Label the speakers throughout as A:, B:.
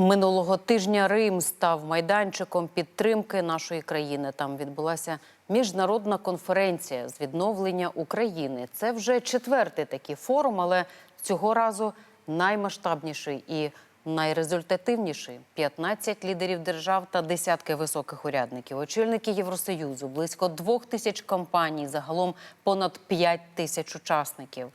A: Минулого тижня Рим став майданчиком підтримки нашої країни. Там відбулася міжнародна конференція з відновлення України. Це вже четвертий такий форум, але цього разу наймасштабніший і найрезультативніший. 15 лідерів держав та десятки високих урядників, очільники Євросоюзу, близько двох тисяч компаній, загалом понад 5 тисяч учасників.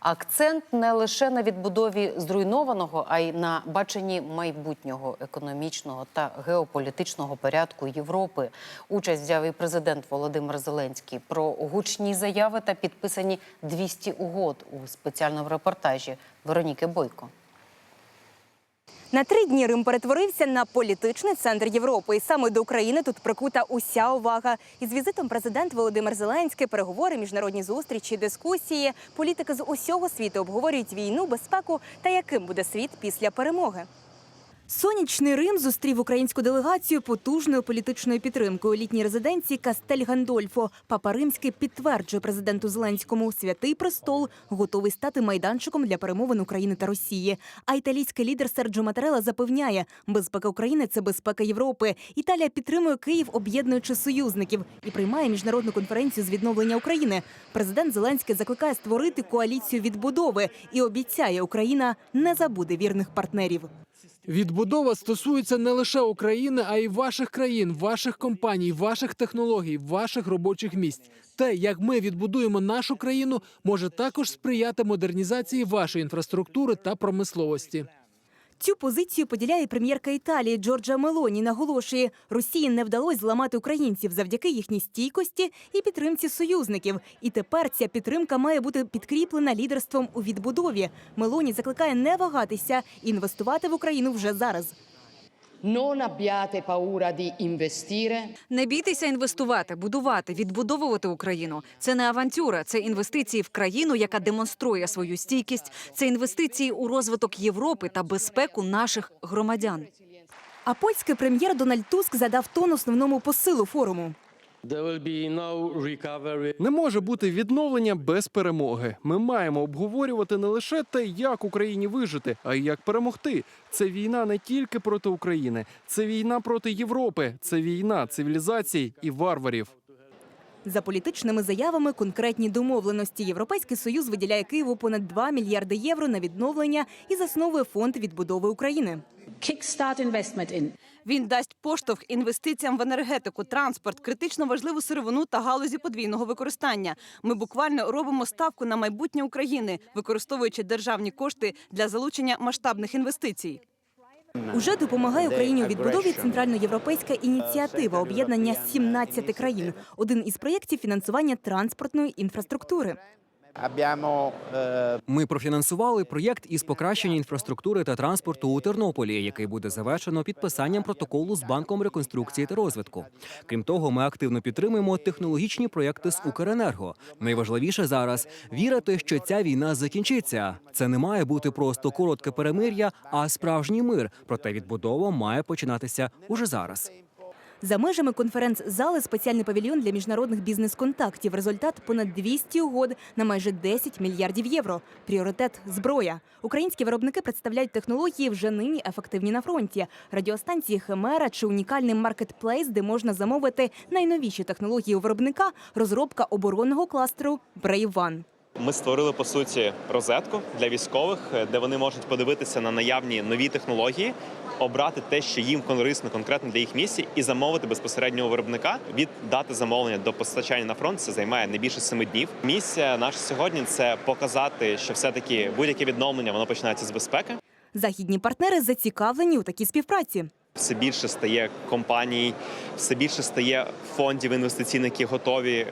A: Акцент не лише на відбудові зруйнованого, а й на баченні майбутнього економічного та геополітичного порядку Європи. Участь взяв і президент Володимир Зеленський про гучні заяви та підписані 200 угод у спеціальному репортажі Вероніки Бойко.
B: На три дні Рим перетворився на політичний центр Європи. І саме до України тут прикута уся увага. Із візитом президент Володимир Зеленський, переговори, міжнародні зустрічі, дискусії. Політики з усього світу обговорюють війну, безпеку та яким буде світ після перемоги. Сонячний Рим зустрів українську делегацію потужною політичною підтримкою. Літній резиденції Кастель Гандольфо. Папа Римський підтверджує президенту Зеленському святий престол готовий стати майданчиком для перемовин України та Росії. А італійський лідер Серджо Матерела запевняє, безпека України це безпека Європи. Італія підтримує Київ, об'єднуючи союзників, і приймає міжнародну конференцію з відновлення України. Президент Зеленський закликає створити коаліцію відбудови і обіцяє, Україна не забуде вірних партнерів.
C: Відбудова стосується не лише України, а й ваших країн, ваших компаній, ваших технологій, ваших робочих місць. Те, як ми відбудуємо нашу країну, може також сприяти модернізації вашої інфраструктури та промисловості.
B: Цю позицію поділяє прем'єрка Італії Джорджа Мелоні. Наголошує, Росії не вдалося зламати українців завдяки їхній стійкості і підтримці союзників. І тепер ця підтримка має бути підкріплена лідерством у відбудові. Мелоні закликає не вагатися інвестувати в Україну вже зараз.
D: Non abbiate paura di investire.
E: Не бійтеся інвестувати, будувати, відбудовувати Україну. Це не авантюра, це інвестиції в країну, яка демонструє свою стійкість. Це інвестиції у розвиток Європи та безпеку наших громадян.
B: А польський прем'єр Дональд Туск задав тон основному посилу форуму.
F: Не може бути відновлення без перемоги. Ми маємо обговорювати не лише те, як Україні вижити, а й як перемогти. Це війна не тільки проти України, це війна проти Європи, це війна цивілізацій і варварів.
B: За політичними заявами конкретні домовленості. Європейський союз виділяє Києву понад 2 мільярди євро на відновлення і засновує фонд відбудови України.
G: kickstart investment in
E: Він дасть поштовх інвестиціям в енергетику, транспорт, критично важливу сировину та галузі подвійного використання. Ми буквально робимо ставку на майбутнє України, використовуючи державні кошти для залучення масштабних інвестицій.
B: Уже допомагає Україні у відбудові центральноєвропейська ініціатива об'єднання 17 країн. Один із проєктів фінансування транспортної інфраструктури.
H: Eh,
I: Ми профінансували проєкт із покращення інфраструктури та транспорту у Тернополі, який буде завершено підписанням протоколу з банком реконструкції та розвитку. Крім того, ми активно підтримуємо технологічні проєкти з Укренерго. Найважливіше зараз вірити, що ця війна закінчиться. Це не має бути просто коротке перемир'я, а справжній мир. Проте відбудова має починатися уже зараз.
B: За межами конференц-зали спеціальний павільйон для міжнародних бізнес-контактів. Результат понад 200 угод на майже 10 мільярдів євро. Пріоритет зброя. Українські виробники представляють технології вже нині ефективні на фронті. Радіостанції Химера чи унікальний маркетплейс, де можна замовити найновіші технології у виробника. Розробка оборонного кластеру One.
J: Ми створили по суті розетку для військових, де вони можуть подивитися на наявні нові технології, обрати те, що їм корисно конкретно для їх місії, і замовити безпосередньо у виробника. Віддати замовлення до постачання на фронт це займає не більше семи днів. Місія наша сьогодні це показати, що все таки будь-яке відновлення воно починається з безпеки.
B: Західні партнери зацікавлені у такій співпраці.
J: Все більше стає компаній, все більше стає фондів інвестиційних, які готові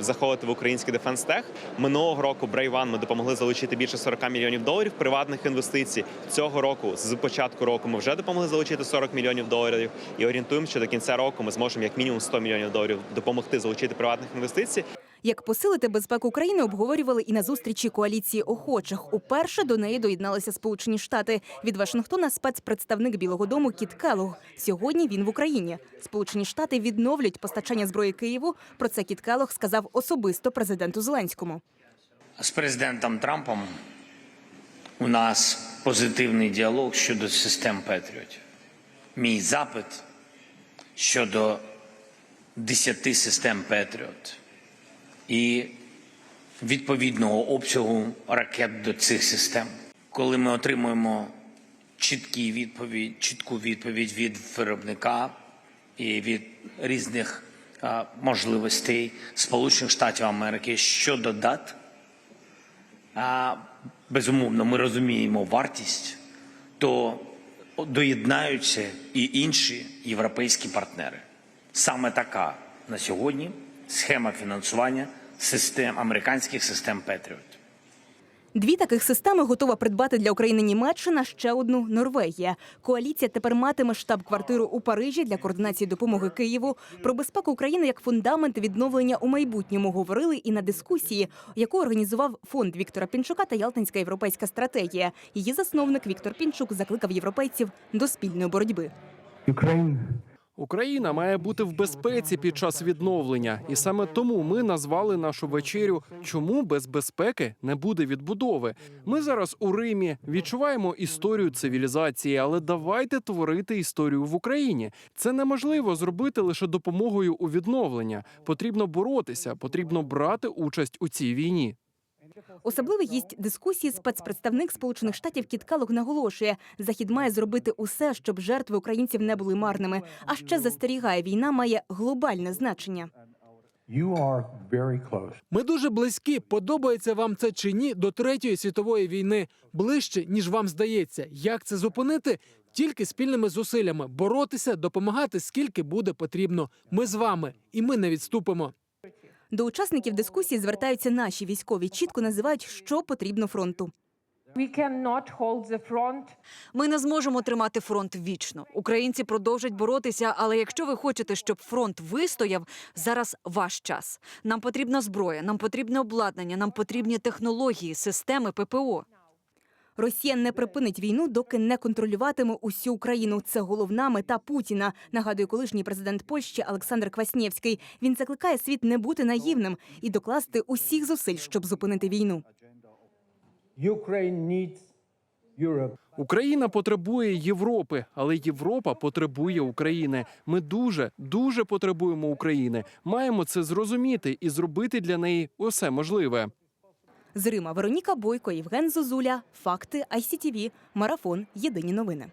J: заходити в український дефенс-тех. Минулого року Брейван ми допомогли залучити більше 40 мільйонів доларів приватних інвестицій. Цього року, з початку року, ми вже допомогли залучити 40 мільйонів доларів і орієнтуємося, що до кінця року ми зможемо як мінімум 100 мільйонів доларів допомогти залучити приватних інвестицій.
B: Як посилити безпеку України, обговорювали і на зустрічі коаліції охочих. Уперше до неї доєдналися Сполучені Штати. Від Вашингтона спецпредставник Білого Дому Кіт Келлог. Сьогодні він в Україні. Сполучені Штати відновлюють постачання зброї Києву. Про це Кіт Келлог сказав особисто президенту Зеленському.
K: з президентом Трампом у нас позитивний діалог щодо систем Петріотів. Мій запит щодо 10 систем Петріот і відповідного обсягу ракет до цих систем. Коли ми отримуємо чіткі відповідь, чітку відповідь від виробника і від різних можливостей Сполучених Штатів Америки щодо дат, а, безумовно, ми розуміємо вартість, то доєднаються і інші європейські партнери. Саме така на сьогодні схема фінансування систем американських систем Петріот.
B: Дві таких системи готова придбати для України Німеччина, ще одну Норвегія. Коаліція тепер матиме штаб-квартиру у Парижі для координації допомоги Києву. Про безпеку України як фундамент відновлення у майбутньому говорили і на дискусії, яку організував фонд Віктора Пінчука та Ялтинська європейська стратегія. Її засновник Віктор Пінчук закликав європейців до спільної боротьби.
F: Україна має бути в безпеці під час відновлення, і саме тому ми назвали нашу вечерю Чому без безпеки не буде відбудови? Ми зараз у Римі відчуваємо історію цивілізації, але давайте творити історію в Україні. Це неможливо зробити лише допомогою у відновлення. Потрібно боротися, потрібно брати участь у цій війні.
B: Особливий гість дискусії спецпредставник Сполучених Штатів Кіт Келлог наголошує, захід має зробити усе, щоб жертви українців не були марними. А ще застерігає, війна має глобальне значення.
C: Ми дуже близькі. Подобається вам це чи ні до третьої світової війни ближче, ніж вам здається. Як це зупинити? Тільки спільними зусиллями боротися, допомагати скільки буде потрібно. Ми з вами, і ми не відступимо.
B: До учасників дискусії звертаються наші військові, чітко називають, що потрібно фронту.
L: Ми не зможемо тримати фронт вічно. Українці продовжать боротися, але якщо ви хочете, щоб фронт вистояв, зараз ваш час. Нам потрібна зброя, нам потрібне обладнання, нам потрібні технології, системи ППО.
B: Росія не припинить війну, доки не контролюватиме усю Україну. Це головна мета Путіна. Нагадує колишній президент Польщі Олександр Кваснєвський. Він закликає світ не бути наївним і докласти усіх зусиль, щоб зупинити війну.
F: Україна потребує Європи, але Європа потребує України. Ми дуже дуже потребуємо України. Маємо це зрозуміти і зробити для неї усе можливе.
B: З Рима Вероніка Бойко, Євген Зозуля. Факти ICTV. Марафон. Єдині новини.